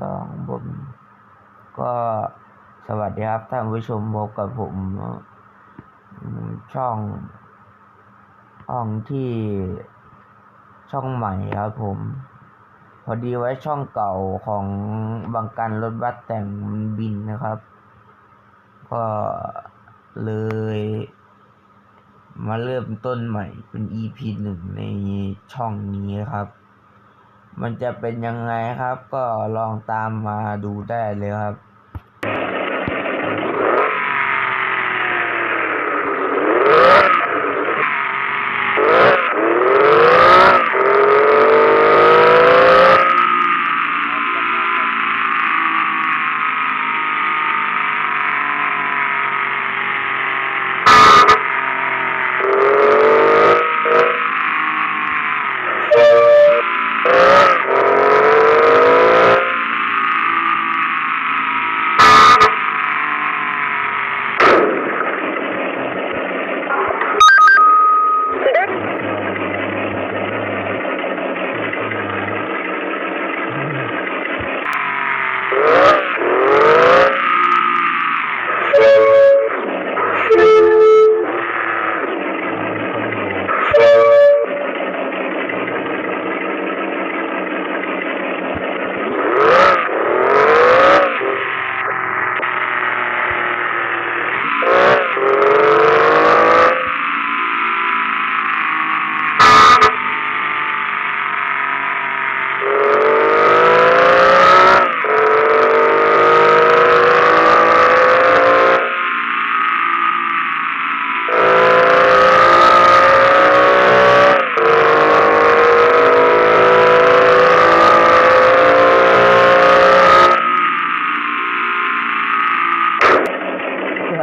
สองผม ก็สวัสดีครับท่านผู้ชมพบกับผมช่อง ช่องที่ช่องใหม่ครับผม พอดีไว้ช่องเก่าของบางการรถบัสแต่งมันบินนะครับ ก็เลยมาเริ่มต้นใหม่เป็น EP หนึ่งในช่องนี้ครับ มันจะเป็นยังไงครับ ก็ลองตามมาดูได้เลยครับ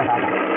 ท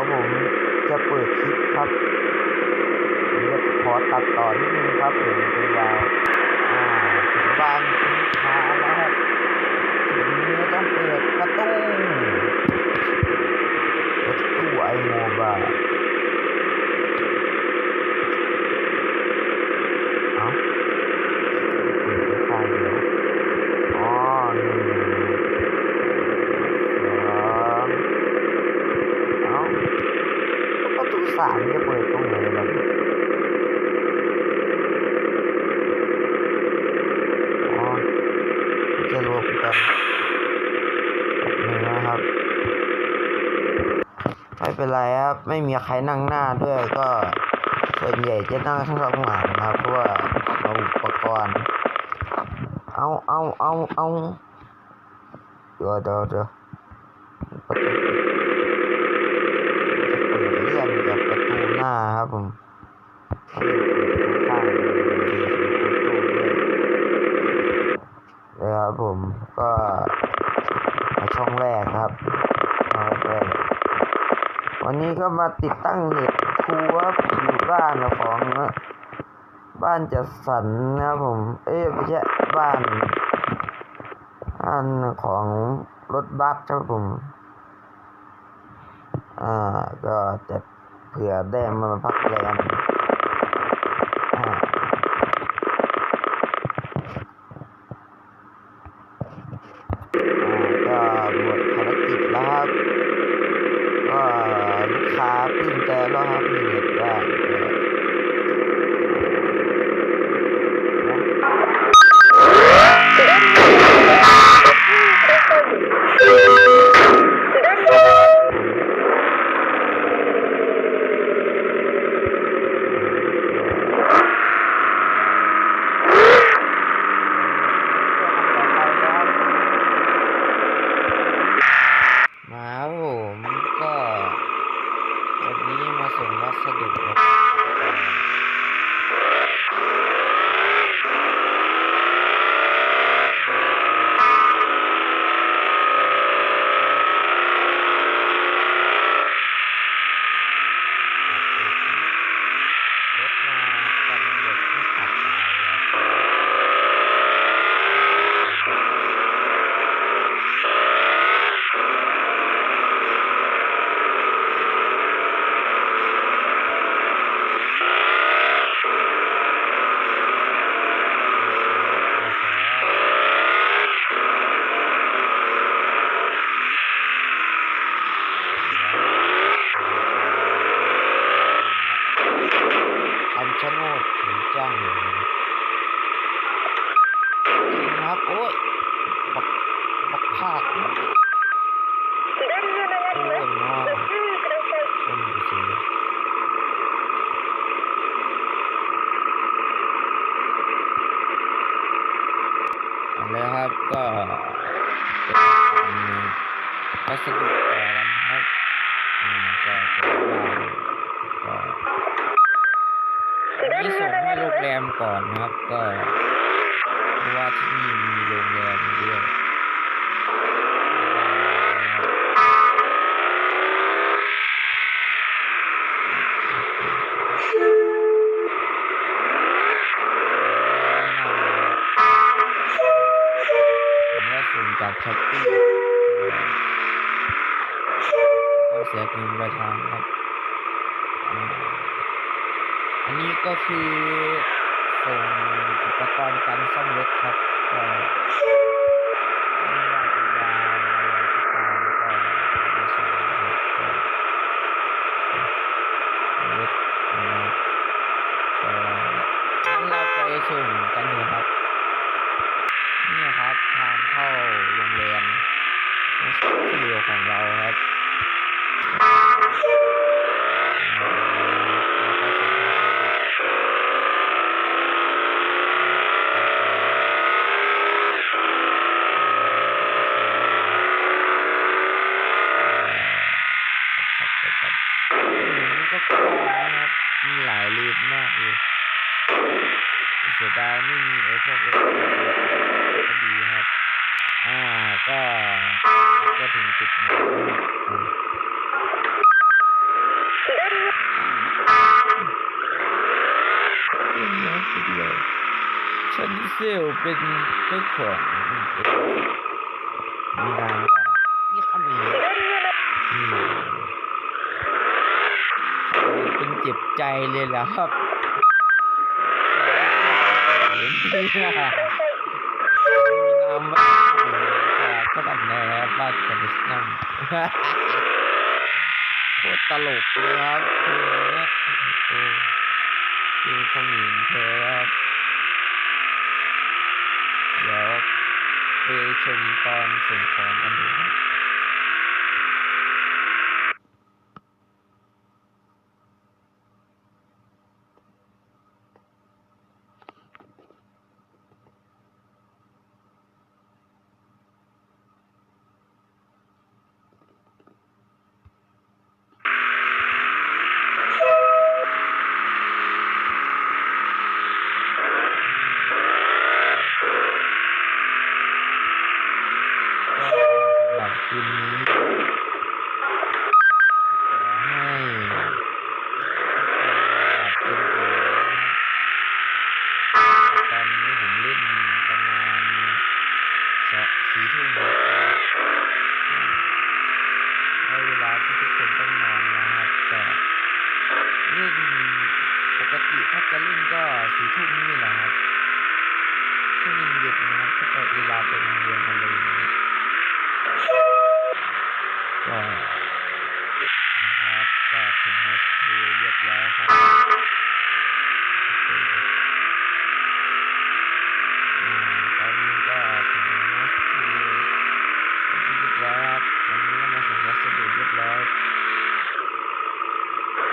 ยวผมจะเปิดคลิปครับผมจะขอตัดต่อนิดนึงครับเดี๋ยวมันจะยาวอ่าถึงบ้างคุณค้าแล้วครับถึงนี้ต้องเปิดประตูประตูไอโมบายเอาเปิดไปข้างเดียวอ๋อหนึ่งสองเอาประตูสามจะเปิดตรงไหนล่ะเนี่ยอ๋อจะรวมกันแบบนี้นะครับ ไม่เป็นไรครับ ไม่มีใครนั่งหน้าด้วยก็ส่วนใหญ่จะนั่งข้างหลังครับเพราะว่าเอาอุปกรณ์ เอาเอาเอาเอาเดี๋ยวเดี๋ยวเดี๋ยวประตูปิดจะเปิดเลื่อนกับประตูหน้าครับผมข้างประครับผมก็ช่องแรกครับช่องแรก วันนี้ก็มาติดตั้งเน็ตครูครับอยู่บ้านของบ้านจัดสรรนะครับผม เอ๊ะไม่ใช่บ้านบ้านของรถบัสครับผม อ่า ก็จะเผื่อได้มาพักแรม ส่งอุปกรณ์การซ่อมรถครับ ก็ไม่ว่าจะยางอะไรก็ตามก็จะส่งครับก็รถนะครับก็งั้นเราไปส่งกันเถอะครับ นี่ครับทางเข้าโรงแรมที่อยู่ของเราครับ แล้วก็ส่งให้เขาดูนี่ก็กว้างนะครับ มีหลายเลนมากเลยเสียดายไม่มีไอ้พว ก็ก็ถึงจุดนี้ฉันเซลเป็นเจ้าของมีนามว่านี่คำนี้เป็นเจ็บใจเลยเหรอครับมีนามว่า แนวบ้านกันดิสนัมโคตรตลกเลยครับคือเนี้โอ้คือขมิ้นแท้ครับเดี๋ยวไปชมตอนส่งของอันนี้ครับ ก็ สำหรับคืนนี้ขอให้ทุกคนหลับเป็นอิ่มตอนนี้ผมเล่นประมาณสองสี่ทุ่มนะครับได้เวลาที่ทุกคนต้องนอนแล้วครับแต่เล่นปกติถ้าจะเล่นก็สี่ทุ่มนี่แหละครับช่วงเย็นๆนะครับถ้าเกิดเวลาไปโรงเรียนอะไรอย่างเงี้ย ก็นะครับก็ถึงโฮสเทลเรียบร้อยครับอ่าตอนนี้ก็ถึงโฮสเทลเป็นที่เรียบร้อยครับวันนี้ก็มาส่งวัสดุเรียบร้อย ม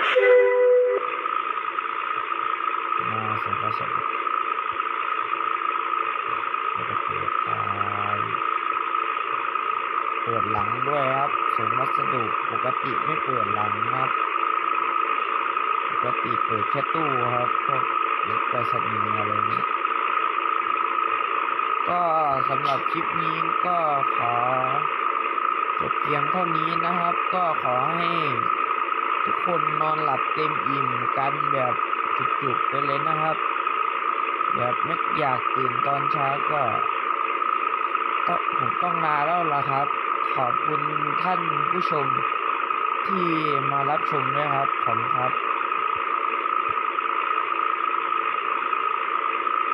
าสงวัสดุแล้วก็เปิดท้ายเปิดหลังด้วยครับส่งวัสดุปกติไม่เปิดหลังครับปกติเปิดแค่ตู้ครับพวกรถไปรษณีอะไรนี้ก็สำหรับคลิปนี้ก็ขอจบเพียงเท่านี้นะครับ ก็ขอให้ ทุกคนนอนหลับเต็มอิ่มกันแบบจุกๆไปเลยนะครับ แบบไม่อยากตื่นตอนเช้าก็ต้องผมต้องลาแล้วล่ะครับ ขอบคุณท่านผู้ชมที่มารับชมด้วยครับ ขอบคุณครับ